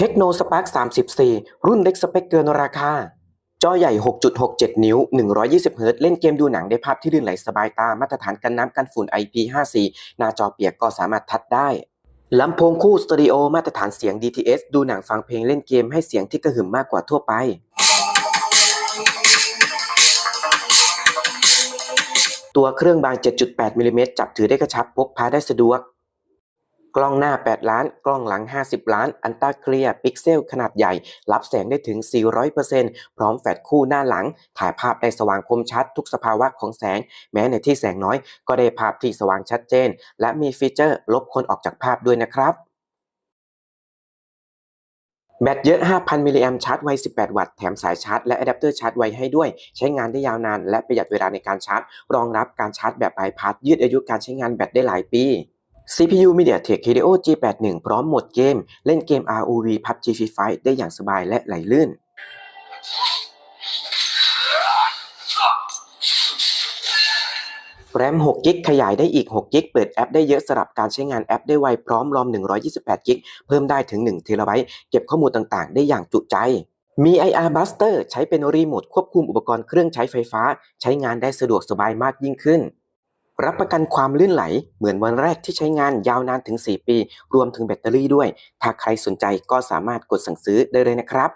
เทคโนสปาร์ค34 รุ่นเล็กสเปคเกินราคา จอใหญ่ 6.67 นิ้ว 120 เฮิรตซ์เล่นเกมดูหนังได้ภาพที่ลื่นไหลสบายตา มาตรฐานกันน้ำกันฝุ่น IP54 หน้าจอเปียกก็สามารถทัดได้ลำโพงคู่สตอริโอมาตรฐานเสียง DTS ดูหนังฟังเพลงเล่นเกมให้เสียงที่กระหึ่มมากกว่าทั่วไป ตัวเครื่องบาง 7.8มิลลิเมตรจับถือได้กระชับพกพาได้สะดวก กล้องหน้า 8 ล้าน กล้องหลัง 50 ล้าน อันต้าเคลียร์พิกเซลขนาดใหญ่ รับแสงได้ถึง 400%พร้อมแฟลชคู่หน้าหลัง ถ่ายภาพได้สว่างคมชัด ทุกสภาวะของแสง แม้ในที่แสงน้อย ก็ได้ภาพที่สว่างชัดเจน และมีฟีเจอร์ลบคนออกจากภาพด้วยนะครับแบตเยอะ 5,000 มิลลิแอมชาร์จไว 18 วัตต์ แถมสายชาร์จและอะแดปเตอร์ชาร์จไวให้ด้วย ใช้งานได้ยาวนาน และประหยัดเวลาในการชาร์จ รองรับการชาร์จแบบ iPad ยืดอายุการใช้งานแบตได้หลายปี CPU MediaTek Helio G81 พร้อมโหมดเกม เล่นเกม ROV PUBG Free Fire ได้อย่างสบายและไหลลื่น แรม6กิกขยายได้อีก 6กิกเปิดแอปได้เยอะสำหรับการใช้งานแอปได้ไวพร้อมรอม 128กิกเพิ่มได้ถึง1เทราไบต์เก็บข้อมูลต่างๆ ได้อย่างจุใจมี IR Buster ใช้เป็นรีโมทควบคุมอุปกรณ์เครื่องใช้ไฟฟ้า ใช้งานได้สะดวกสบายมากยิ่งขึ้น รับประกันความลื่นไหล เหมือนวันแรกที่ใช้งานยาวนานถึง 4 ปี รวมถึงแบตเตอรี่ด้วย ถ้าใครสนใจก็สามารถกดสั่งซื้อได้เลยนะครับ